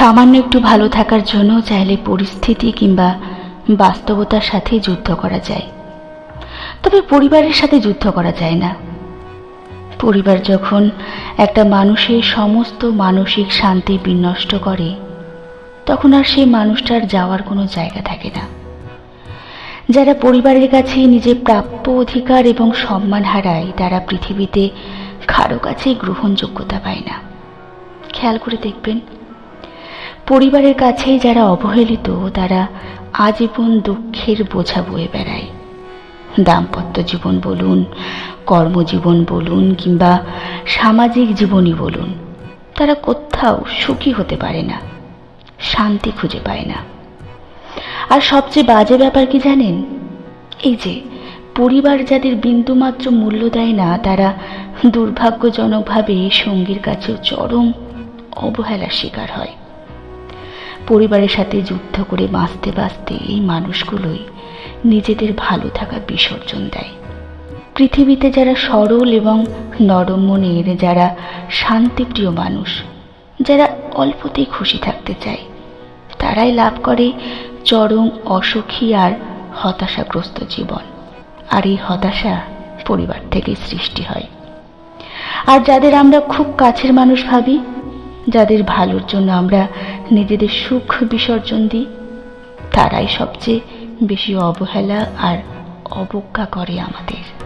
সামান্য একটু ভালো থাকার জন্য চাইলে পরিস্থিতি কিংবা বাস্তবতার সাথে যুদ্ধ করা যায়। তবে পরিবারের সাথে যুদ্ধ করা যায় না। পরিবার যখন একটা মানুষের সমস্ত মানসিক শান্তি বিনষ্ট করে, তখন আর সেই মানুষটার যাওয়ার কোনো জায়গা থাকে না। যারা পরিবারের কাছে নিজের প্রাপ্য অধিকার এবং সম্মান হারায়, তারা পৃথিবীতে কারও কাছেই গ্রহণযোগ্যতা পায় না। খেয়াল করে দেখবেন পরিবারের কাছেই যারা অবহেলিত, তারা আজীবন দুঃখের বোঝা বয়ে বেড়ায়। দাম্পত্য জীবন বলুন, কর্মজীবন বলুন, কিংবা সামাজিক জীবনই বলুন, তারা কোথাও সুখী হতে পারে না, শান্তি খুঁজে পায় না। আর সবচেয়ে বাজে ব্যাপার কি জানেন? এই যে, পরিবার যাদের বিন্দুমাত্র মূল্য দেয় না, তারা দুর্ভাগ্যজনকভাবে সঙ্গীর কাছেও চরম অবহেলার শিকার হয়। পরিবারের সাথে যুদ্ধ করে বাঁচতে বাঁচতে এই মানুষগুলোই নিজেদের ভালো থাকা বিসর্জন দেয়। পৃথিবীতে যারা সরল এবং নরম মনের, যারা শান্তিপ্রিয় মানুষ, যারা অল্পতেই খুশি থাকতে চায়, তারাই লাভ করে চরম অসুখী আর হতাশাগ্রস্ত জীবন। আর এই হতাশা পরিবার থেকে সৃষ্টি হয়। আর যাদের আমরা খুব কাছের মানুষ ভাবি যাদের ভালোর জন্য আমরা নিজেদের সুখ বিসর্জন দিই, তারাই সবচেয়ে বেশি অবহেলা আর অবজ্ঞা করে আমাদের।